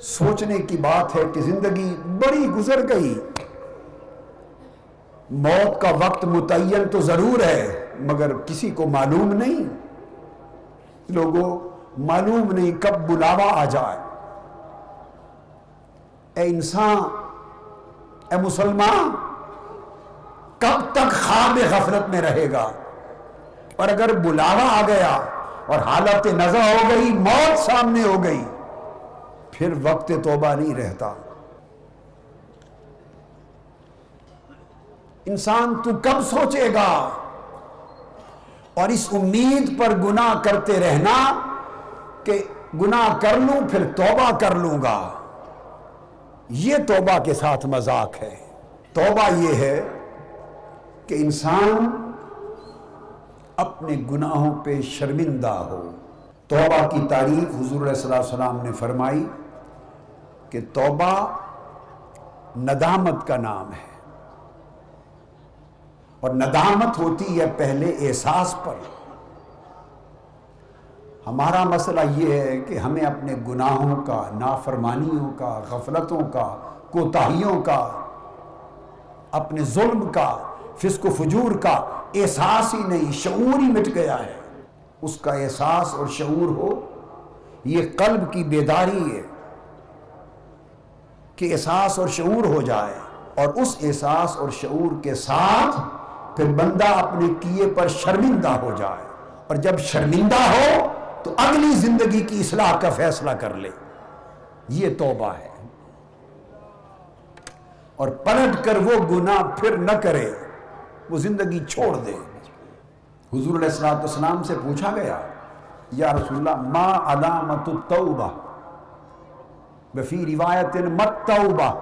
سوچنے کی بات ہے کہ زندگی بڑی گزر گئی۔ موت کا وقت متعین تو ضرور ہے، مگر کسی کو معلوم نہیں۔ لوگوں، معلوم نہیں کب بلاوا آ جائے۔ اے انسان، اے مسلمان، کب تک خواب غفلت میں رہے گا؟ اور اگر بلاوا آ گیا اور حالت نظر ہو گئی، موت سامنے ہو گئی۔ پھر وقت توبہ نہیں رہتا۔ انسان تو کب سوچے گا؟ اور اس امید پر گناہ کرتے رہنا کہ گناہ کر لوں پھر توبہ کر لوں گا۔ یہ توبہ کے ساتھ مذاق ہے۔ توبہ یہ ہے کہ انسان اپنے گناہوں پہ شرمندہ ہو۔ توبہ کی تعریف حضور علیہ السلام السلام نے فرمائی کہ توبہ ندامت کا نام ہے اور ندامت ہوتی ہے پہلے احساس پر۔ ہمارا مسئلہ یہ ہے کہ ہمیں اپنے گناہوں کا، نافرمانیوں کا، غفلتوں کا، کوتاہیوں کا، اپنے ظلم کا، فسق و فجور کا احساس ہی نہیں، شعور ہی مٹ گیا ہے۔ اس کا احساس اور شعور ہو، یہ قلب کی بیداری ہے کہ احساس اور شعور ہو جائے اور اس احساس اور شعور کے ساتھ پھر بندہ اپنے کیے پر شرمندہ ہو جائے۔ اور جب شرمندہ ہو تو اگلی زندگی کی اصلاح کا فیصلہ کر لے۔ یہ توبہ ہے۔ اور پلٹ کر وہ گناہ پھر نہ کرے، وہ زندگی چھوڑ دے۔ حضور علیہ السلام سے پوچھا گیا، یا رسول اللہ، ما علامت التوبہ؟ بفی روایت مت توبہ۔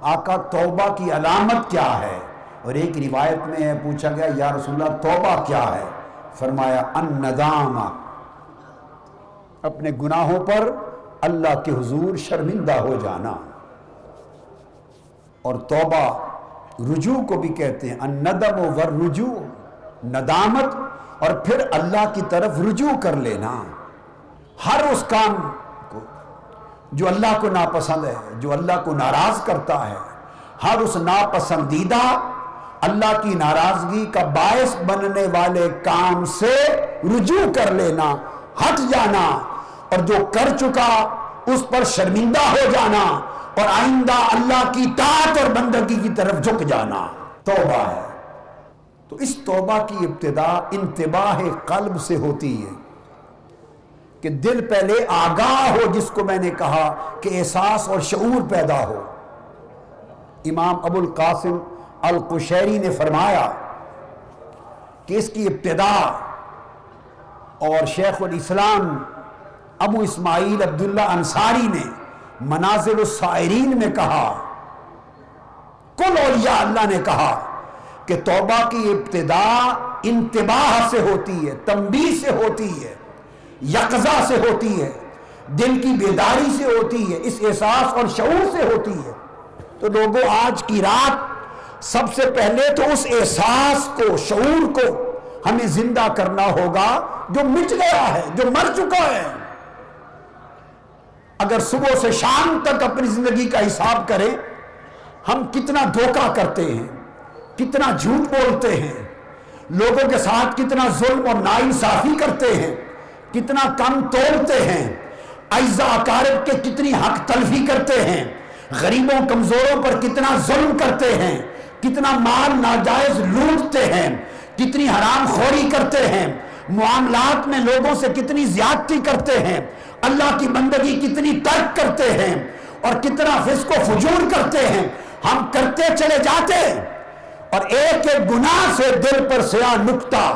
آقا، توبہ کی علامت کیا ہے؟ اور ایک روایت میں پوچھا گیا، یا رسول اللہ، توبہ کیا ہے؟ فرمایا، ان ندام اپنے گناہوں پر اللہ کے حضور شرمندہ ہو جانا۔ اور توبہ رجوع کو بھی کہتے ہیں، ان ندم و ور رجوع۔ ندامت اور پھر اللہ کی طرف رجوع کر لینا۔ ہر اس کام کو جو اللہ کو ناپسند ہے، جو اللہ کو ناراض کرتا ہے، ہر اس ناپسندیدہ اللہ کی ناراضگی کا باعث بننے والے کام سے رجوع کر لینا، ہٹ جانا۔ اور جو کر چکا، اس پر شرمندہ ہو جانا۔ اور آئندہ اللہ کی طاعت اور بندگی کی طرف جھک جانا۔ توبہ ہے۔ تو اس توبہ کی ابتدا انتباہ قلب سے ہوتی ہے کہ دل پہلے آگاہ ہو، جس کو میں نے کہا کہ احساس اور شعور پیدا ہو۔ امام ابو القاسم القشیری نے فرمایا کہ اس کی ابتدا اور شیخ الاسلام ابو اسماعیل عبداللہ انصاری نے منازل السائرین میں کہا، کل اولیاء اللہ نے کہا۔ کہ توبہ کی ابتدا انتباہ سے ہوتی ہے، تنبیہ سے ہوتی ہے یقضا سے ہوتی ہے، دل کی بیداری سے ہوتی ہے، اس احساس اور شعور سے ہوتی ہے۔ تو لوگوں، آج کی رات سب سے پہلے تو اس احساس کو، شعور کو ہمیں زندہ کرنا ہوگا جو مٹ گیا ہے، جو مر چکا ہے۔ اگر صبح سے شام تک اپنی زندگی کا حساب کریں، ہم کتنا دھوکہ کرتے ہیں۔ کتنا جھوٹ بولتے ہیں، لوگوں کے ساتھ کتنا ظلم اور ناانصافی کرتے ہیں، کتنا کم توڑتے ہیں۔ اعزا اکارب کے کتنی حق تلفی کرتے ہیں، غریبوں، کمزوروں پر کتنا ظلم کرتے ہیں، کتنا مال ناجائز لوٹتے ہیں، کتنی حرام خوری کرتے ہیں۔ معاملات میں لوگوں سے کتنی زیادتی کرتے ہیں، اللہ کی بندگی کتنی ترک کرتے ہیں اور کتنا فسق و فجور کرتے ہیں۔ ہم کرتے چلے جاتے۔ ہیں اور ایک ایک گناہ سے دل پر سیاہ نکتا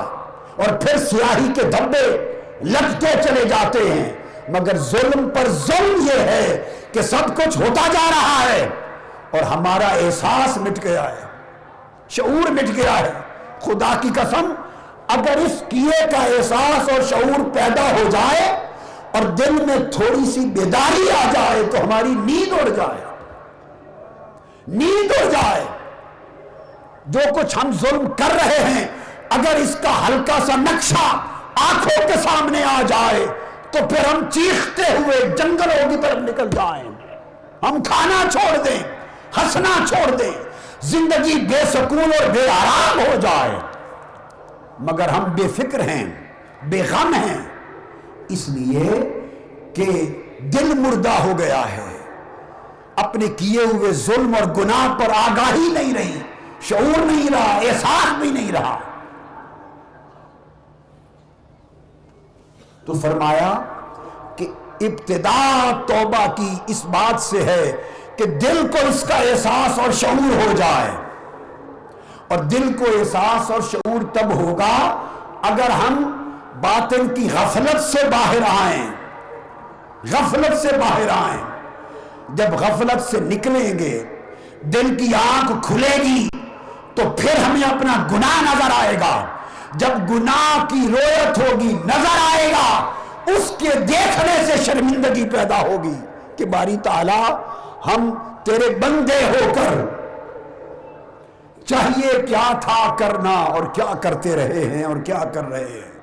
اور پھر سیاہی کے دھبے لگتے چلے جاتے ہیں۔ مگر ظلم پر ظلم یہ ہے کہ سب کچھ ہوتا جا رہا ہے اور ہمارا احساس مٹ گیا ہے، شعور مٹ گیا ہے۔ خدا کی قسم، اگر اس کیے کا احساس اور شعور پیدا ہو جائے اور دل میں تھوڑی سی بیداری آ جائے تو ہماری نیند اڑ جائے۔ نیند اڑ جائے۔ جو کچھ ہم ظلم کر رہے ہیں، اگر اس کا ہلکا سا نقشہ آنکھوں کے سامنے آ جائے، تو پھر ہم چیختے ہوئے جنگلوں کی طرف نکل جائیں۔ ہم کھانا چھوڑ دیں، ہنسنا چھوڑ دیں، زندگی بے سکون اور بے آرام ہو جائے۔ مگر ہم بے فکر ہیں، بے غم ہیں۔ اس لیے کہ دل مردہ ہو گیا ہے۔ اپنے کیے ہوئے ظلم اور گناہ پر آگاہی نہیں رہی۔ شعور نہیں رہا، احساس بھی نہیں رہا۔ تو فرمایا کہ ابتدا توبہ کی اس بات سے ہے کہ دل کو اس کا احساس اور شعور ہو جائے۔ اور دل کو احساس اور شعور تب ہوگا اگر ہم باطن کی غفلت سے باہر آئیں۔ غفلت سے باہر آئیں۔ جب غفلت سے نکلیں گے، دل کی آنکھ کھلے گی۔ تو پھر ہمیں اپنا گناہ نظر آئے گا۔ جب گناہ کی رویت ہوگی، نظر آئے گا، اس کے دیکھنے سے شرمندگی پیدا ہوگی کہ باری تعالی، ہم تیرے بندے ہو کر چاہیے کیا تھا کرنا اور کیا کرتے رہے ہیں اور کیا کر رہے ہیں۔